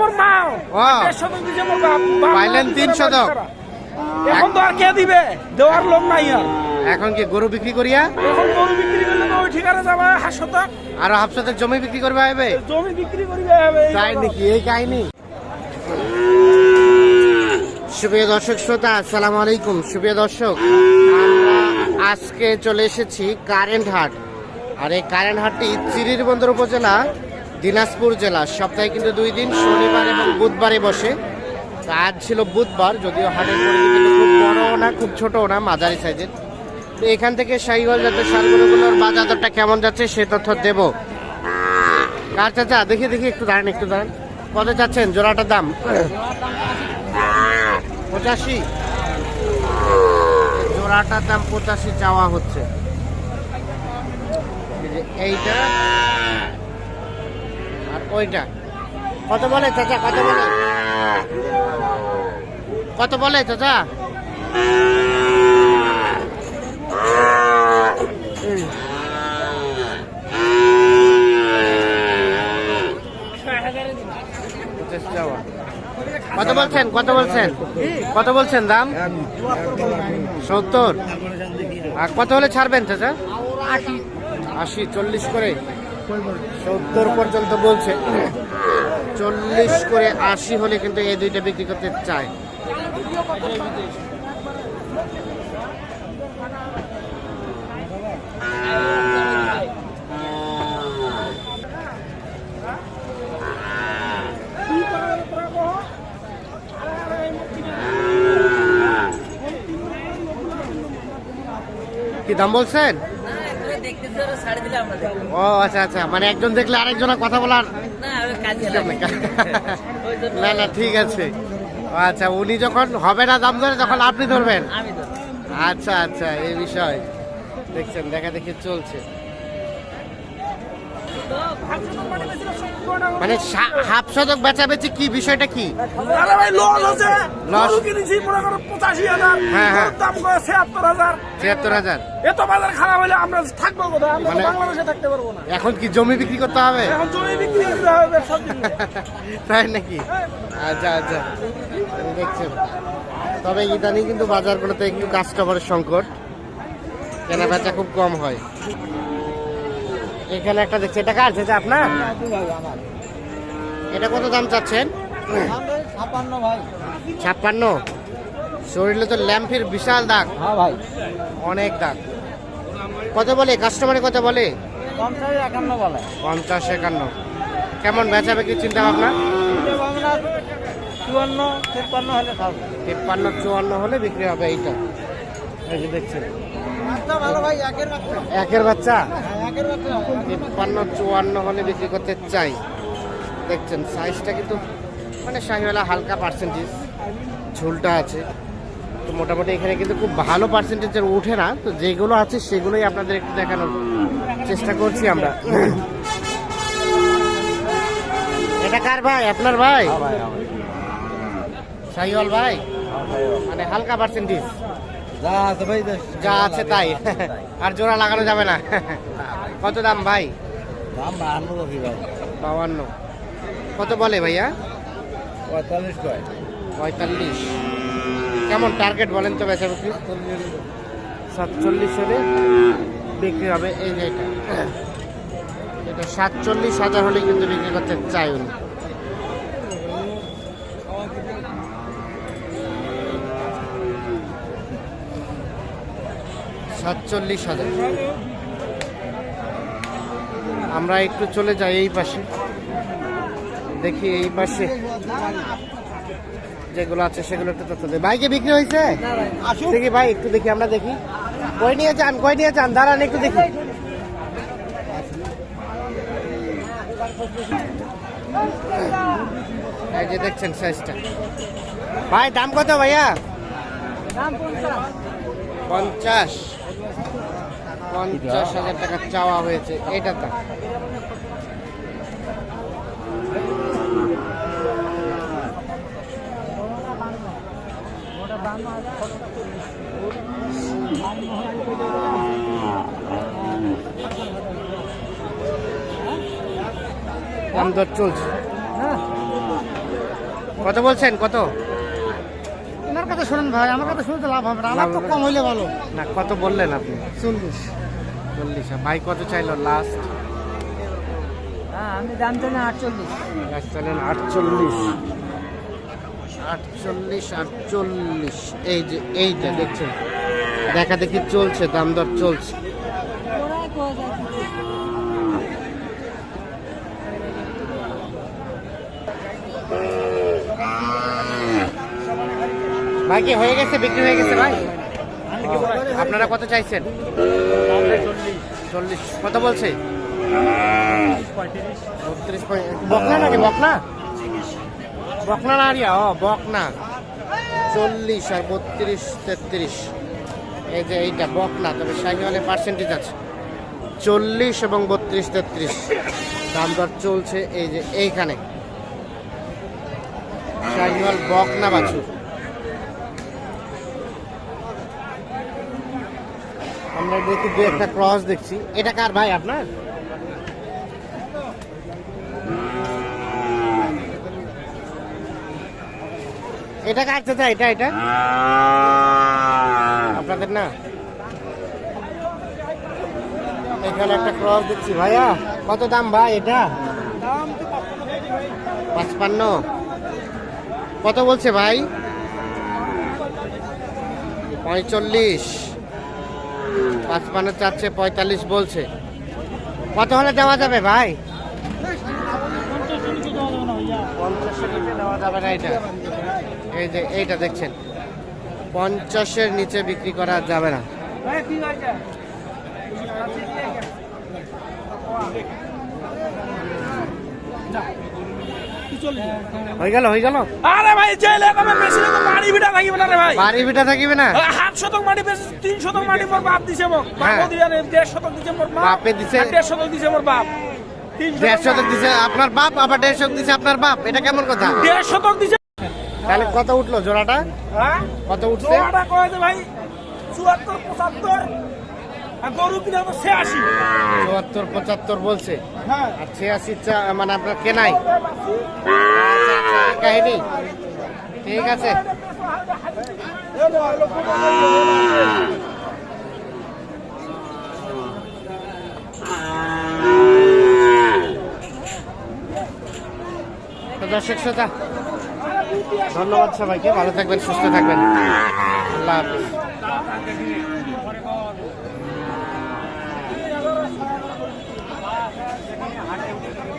মোর মা ও। দেড় শতক দিছে মোর বাপ বাপ পাইলেন তিন শতক। এখন তো আর কে দিবে? দেওয়ার লোক নাই আর। এখন কি গরু বিক্রি করিয়া? এখন গরু বিক্রি করলে ওই ঠিকানা যাবে হাত শতক আর হাফসাতের জমি বিক্রি করবে হবে জমি বিক্রি করিবে হবে তাই নাকি? এই কাহিনী। সুপ্রিয় দর্শক শ্রোতা আসসালামু আলাইকুম। সুপ্রিয় দর্শক আজকে চলে এসেছি কারেন্ট হাট আর এই কারেন্ট হাটটি চিরির বন্দর উপজেলা দিনাজপুর জেলা। সপ্তাহে কিন্তু দুই দিন, শনিবার এবং বুধবারে বসে। আজ ছিল বুধবার, যদিও হাটের পরিধি খুব বড়ও না, খুব ছোটও না, মাঝারি সাইজের। তো এখান থেকে শাহিগঞ্জ যাতে সারগুলোগুলোর বাজার দরটা কেমন যাচ্ছে সে তথ্য দেবো। কার চাচা? দেখি দেখি, একটু দাঁড়ান একটু দাঁড়ান। কত চাচ্ছেন? জোড়াটার দাম? পঁচাশি। জোড়াটার দাম পঁচাশি চাওয়া হচ্ছে। এইটা ওইটা। কত বলে চাচা, কত বলে? কত বলে চাচা? কত বলছেন কত বলছেন? কত বলছেন দাম? সত্তর। আর কত হলে ছাড়বেন চাচা? আশি। চল্লিশ করে। সত্তর পর্যন্ত বলছে। চল্লিশ করে আশি হলে কিন্তু এই দুইটা বিক্রি করতে চায়। কি দাম বলছেন? ও আচ্ছা আচ্ছা। মানে একজন দেখলে আরেকজনের কথা বলার না না ঠিক আছে। আচ্ছা উনি যখন হবে না দাম ধরে তখন আপনি ধরবেন? আচ্ছা আচ্ছা এই বিষয়। দেখছেন দেখা দেখি চলছে। মানে হাফ শতক বেচা বেচি কি? বিষয়টা কি? আরে ভাই লস আছে। লস? কিনেছি মনে করো পঁচাশি হাজার। হ্যাঁ, হ্যাঁ। গরুর দাম করে ছিয়াত্তর হাজার। ছিয়াত্তর হাজার। এত বাজার খারাপ হলে আমরা থাকব কোথায়? আমরা মানে- বাংলাদেশে থাকতে পারব না। এখন কি জমি বিক্রি করতে হবে? এখন জমি বিক্রি করতে হবে সব তাই নাকি? আচ্ছা আচ্ছা। দেখছেন। তবে ইদানিং কিন্তু বাজারগুলোতে একটু কাস্টমারের সংকট। কেনা বেচা খুব কম হয়। এখানে একটা দেখছি। এটা কার চাচা আপনার? এটা কত দাম চাচ্ছেন? ভাই। ছাপ্পান্ন? শরীরে তো ল্যাম্পের বিশাল দাগ। হ্যাঁ ভাই। অনেক দাগ। কত বলে? কাস্টমারে কত বলে? পঞ্চাশ একান্ন বলে। পঞ্চাশ একান্ন। কেমন বেচা বিক্রি চিন্তা ভাবনা চুয়ান্ন তেপ্পান্ন হলে তিপ্পান্ন চুয়ান্ন হলে বিক্রি হবে এইটা। এই যে দেখছেন। বাচ্চা ভালো ভাই একের বাচ্চা। একের বাচ্চা? একের বাচ্চা। তিপ্পান্ন চুয়ান্ন হলে বিক্রি করতে চাই। দেখছেন সাইজটা কিন্তু মানে শাহিওয়ালা হালকা পার্সেন্টেজ ঝুলটা আছে। তো মোটামুটি এখানে কিন্তু খুব ভালো পার্সেন্টেজের উঠে না। তো যেগুলো আছে সেগুলোই আপনাদের একটু দেখানোর চেষ্টা করছি আমরা। এটা কার ভাই? আপনার ভাই? শাহিওয়াল ভাই মানে হালকা পার্সেন্টেজ যা আছে ভাই যা আছে তাই। আর জোড়া লাগানো যাবে না। কত দাম ভাই? বাউান্ন কত বলে ভাইয়া? পঁয়তাল্লিশ পঁয়তাল্লিশ। কেমন টার্গেট বলেন তো বেচা বিক্রি সাতচল্লিশ হলে বিক্রি হবে এই যে এটা। এটা সাতচল্লিশ হাজার হলে কিন্তু বিক্রি করতে চাই উনি। সাতচল্লিশ হাজার। আমরা একটু চলে যাই এই পাশে। দেখি এই পাশে যেগুলো আছে সেগুলো একটু তথ্য দেয় বাইকে বিক্রি হয়েছে? দেখি ভাই একটু দেখি আমরা দেখি। কই নিয়ে যান কই নিয়ে যান? দাঁড়ান একটু দেখি। এই যে দেখছেন সাইজটা ভাই দাম কত ভাইয়া? পঞ্চাশ। পঞ্চাশ হাজার টাকা চাওয়া হয়েছে। এটা দাম দর চলছে। কত বলছেন? কত? ওনার কথা শুনুন ভাই আমার কথা শুনতে লাভ হবে না। আমার লাভ তো। কম হইলে ভালো। না কত বললেন আপনি? চল্লিশ। চল্লিশ। ভাই কত চাইলো লাস্ট হ্যাঁ আমি দাম চাই না আটচল্লিশ। চাইলেন আটচল্লিশ। আটচল্লিশ আটচল্লিশ। এই যে এইটা দেখছেন? দেখা দেখি চলছে দাম দর চলছে। ভাই কি হয়ে গেছে? বিক্রি হয়ে গেছে ভাই? আপনারা কত চাইছেন? চল্লিশ। কত বলছে? বকনা নাকি বকনা? বকনা ও, বকনা। চল্লিশ বত্রিশ, তেত্রিশ। এই যে এইটা, বকনা, তবে পার্সেন্টেজ আছে। চল্লিশ এবং বত্রিশ, তেত্রিশ। দাম দর চলছে এই যে এইখানে। বকনা বাছুর। আমরা দেখি দু একটা ক্রস দেখছি। এটা কার ভাই আপনার? এটা কার চাচা? এটা এটা? আপনাদের না? এখানে একটা ক্রস দেখছি ভাইয়া। কত দাম ভাই এটা? পাঁচপান্ন। কত বলছে ভাই? পঁয়তাল্লিশ পাঁচপান্ন চারশে পঁয়তাল্লিশ বলছে। কত হলে দেওয়া যাবে ভাই? পঞ্চাশের এই যে এইটা দেখছেন। পঞ্চাশের নিচে বিক্রি করা যাবে না। হয়ে গেল হয়ে গেল। আরে ভাই কমে ভিটা থাকিবে না রে ভাই। বাড়ি বিটা থাকিবে না? হাত শতক মাটি বেশি তিন শতক মাটি মোর বাপ দিছে মোক হ্যাঁ। বাপ দিয়ে দেড় শতক দিছে মোর বাপে দিছে? দেড় শতক দিছে মোর বাপ। দেড় শতক দিছে আপনার বাপ আবার দেড় শতক দিছে আপনার বাপ। এটা কেমন কথা? দেড় শতক দিছে। তাহলে কত উঠল জোড়াটা? হ্যাঁ? কত উঠছে? ভাই? চুয়াত্তর পঁচাত্তর। গরু কিনা তো ছিয়াশি। চুয়াত্তর পঁচাত্তর বলছে। হ্যাঁ। আর ছিয়াশি মানে আপনার কেনাই। কাহিনী? ঠিক আছে। দর্শক শ্রোতা ধন্যবাদ সবাইকে। ভালো থাকবেন সুস্থ থাকবেন। আল্লাহ হাফিজ। Assalamualaikum.